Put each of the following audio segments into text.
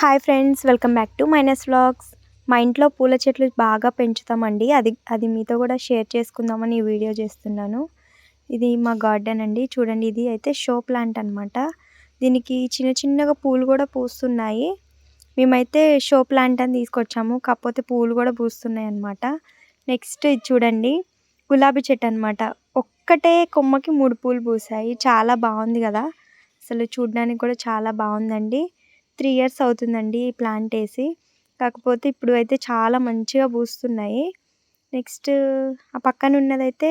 Hi friends welcome back to minus vlogs. మా ఇంట్లో పూల చెట్లు బాగా పెంచుతామండి. అది అది మీతో కూడా షేర్ చేసుకుందామని ఈ వీడియో చేస్తున్నాను. ఇది మా గార్డెన్ అండి. చూడండి ఇది అయితే షో ప్లాంట్ అనమాట దీనికి చిన్న చిన్నగా పూలు కూడా పూస్తున్నాయి. మేమైతే షో ప్లాంట్ అని తీసుకొచ్చాము. కాకపోతే పూలు కూడా పూస్తున్నాయి అనమాట నెక్స్ట్ ఇది చూడండి గులాబీ చెట్టు అనమాట ఒక్కటే కొమ్మకి మూడు పూలు పూసాయి. చాలా బాగుంది కదా. అసలు చూడడానికి కూడా చాలా బాగుందండి. త్రీ ఇయర్స్ అవుతుందండి ఈ ప్లాంట్ వేసి. కాకపోతే ఇప్పుడు అయితే చాలా మంచిగా పూస్తున్నాయి. నెక్స్ట్ ఆ పక్కన ఉన్నదైతే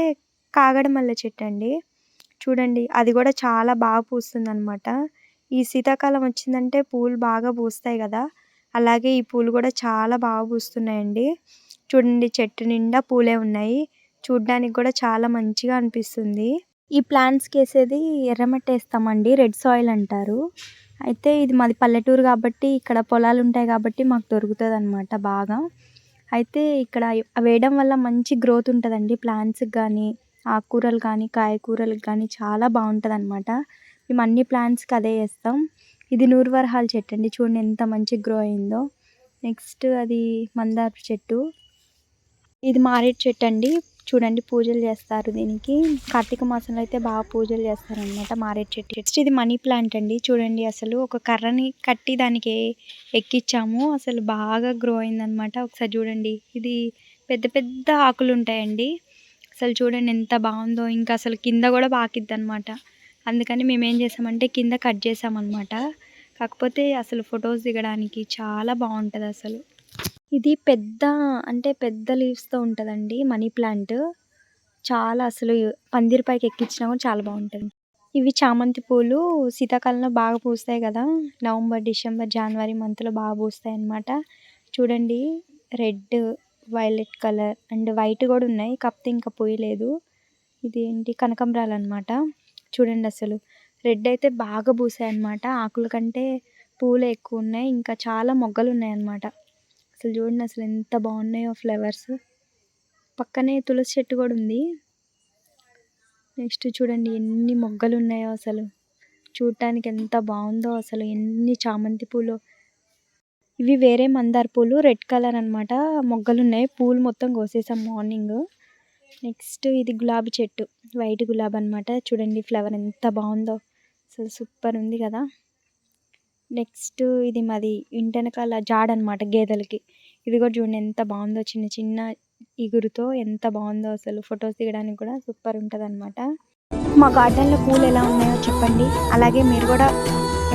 కాగడమల్ల చెట్టు అండి. చూడండి అది కూడా చాలా బాగా పూస్తుంది అనమాట ఈ శీతాకాలం వచ్చిందంటే పూలు బాగా పూస్తాయి కదా. అలాగే ఈ పూలు కూడా చాలా బాగా పూస్తున్నాయండి. చూడండి చెట్టు నిండా పూలే ఉన్నాయి. చూడ్డానికి కూడా చాలా మంచిగా అనిపిస్తుంది. ఈ ప్లాంట్స్కి వేసేది ఎర్రమట్టి వేస్తామండి రెడ్ సాయిల్ అంటారు. అయితే ఇది మాది పల్లెటూరు కాబట్టి ఇక్కడ పొలాలు ఉంటాయి కాబట్టి మాకు దొరుకుతుంది అనమాట బాగా. అయితే ఇక్కడ వేయడం వల్ల మంచి గ్రోత్ ఉంటుందండి. ప్లాంట్స్కి కానీ ఆకుకూరలు కానీ కాయకూరలకు కానీ చాలా బాగుంటుంది అనమాట మేము అన్ని ప్లాంట్స్కి అదే వేస్తాం. ఇది నూరువరహాల చెట్టు అండి. చూడండి ఎంత మంచి గ్రో అయిందో. నెక్స్ట్ అది మందార చెట్టు. ఇది మారేడు చెట్టు అండి. చూడండి పూజలు చేస్తారు దీనికి. కార్తీక మాసంలో అయితే బాగా పూజలు చేస్తారనమాట మారేడు చెట్టు. నెక్స్ట్ ఇది మనీ ప్లాంట్ అండి. చూడండి అసలు ఒక కర్రని కట్టి దానికి ఎక్కిచ్చాము. అసలు బాగా గ్రో అయిందనమాట ఒకసారి చూడండి. ఇది పెద్ద పెద్ద ఆకులు ఉంటాయండి. అసలు చూడండి ఎంత బాగుందో. ఇంకా అసలు కింద కూడా బాకిద్ది అనమాట అందుకని మేము ఏం చేసామంటే కింద కట్ చేసామన్నమాట. కాకపోతే అసలు ఫొటోస్ దిగడానికి చాలా బాగుంటుంది అసలు. ఇది పెద్ద అంటే పెద్ద లీవ్స్తో ఉంటుందండి మనీ ప్లాంట్. చాలా అసలు పందిరి పైకి ఎక్కించినా కూడా చాలా బాగుంటుంది. ఇవి చామంతి పూలు శీతాకాలంలో బాగా పూస్తాయి కదా. నవంబర్ డిసెంబర్ జనవరి మంత్లో బాగా పూస్తాయి అన్నమాట. చూడండి red violet colour and white కూడా ఉన్నాయి. కప్తే ఇంకా పోయలేదు ఇది ఏంటి కనకంబరాలు అనమాట చూడండి అసలు. రెడ్ అయితే బాగా పూసాయి అన్నమాట. ఆకుల కంటే పూలు ఎక్కువ ఉన్నాయి. ఇంకా చాలా మొగ్గలు ఉన్నాయి అన్నమాట. అసలు చూడండి అసలు ఎంత బాగున్నాయో ఫ్లవర్స్. పక్కనే తులసి చెట్టు కూడా ఉంది. నెక్స్ట్ చూడండి ఎన్ని మొగ్గలు ఉన్నాయో అసలు. చూడటానికి ఎంత బాగుందో అసలు ఎన్ని చామంతి పూలు. ఇవి వేరే మందార పూలు రెడ్ కలర్ అనమాట మొగ్గలు ఉన్నాయి. పూలు మొత్తం కోసేసాం మార్నింగ్. నెక్స్ట్ ఇది గులాబీ చెట్టు. వైట్ గులాబీ అనమాట చూడండి ఫ్లవర్ ఎంత బాగుందో. అసలు సూపర్ ఉంది కదా. నెక్స్ట్ ఇది మాది ఇంటెనకాల జాడ అనమాట గేదెలకి. ఇది కూడా చూడండి ఎంత బాగుందో చిన్న చిన్న ఇగురుతో ఎంత బాగుందో అసలు. ఫొటోస్ దిగడానికి కూడా సూపర్ ఉంటుంది అనమాట మా గార్డెన్లో పూలు ఎలా ఉన్నాయో చెప్పండి. అలాగే మీరు కూడా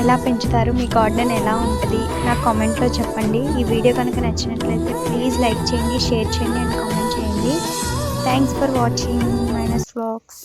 ఎలా పెంచుతారు మీ గార్డెన్ ఎలా ఉంటుంది నాకు కామెంట్లో చెప్పండి. ఈ వీడియో కనుక నచ్చినట్లయితే ప్లీజ్ లైక్ చేయండి షేర్ చేయండి అండ్ కామెంట్ చేయండి. Thanks for watching minus vlogs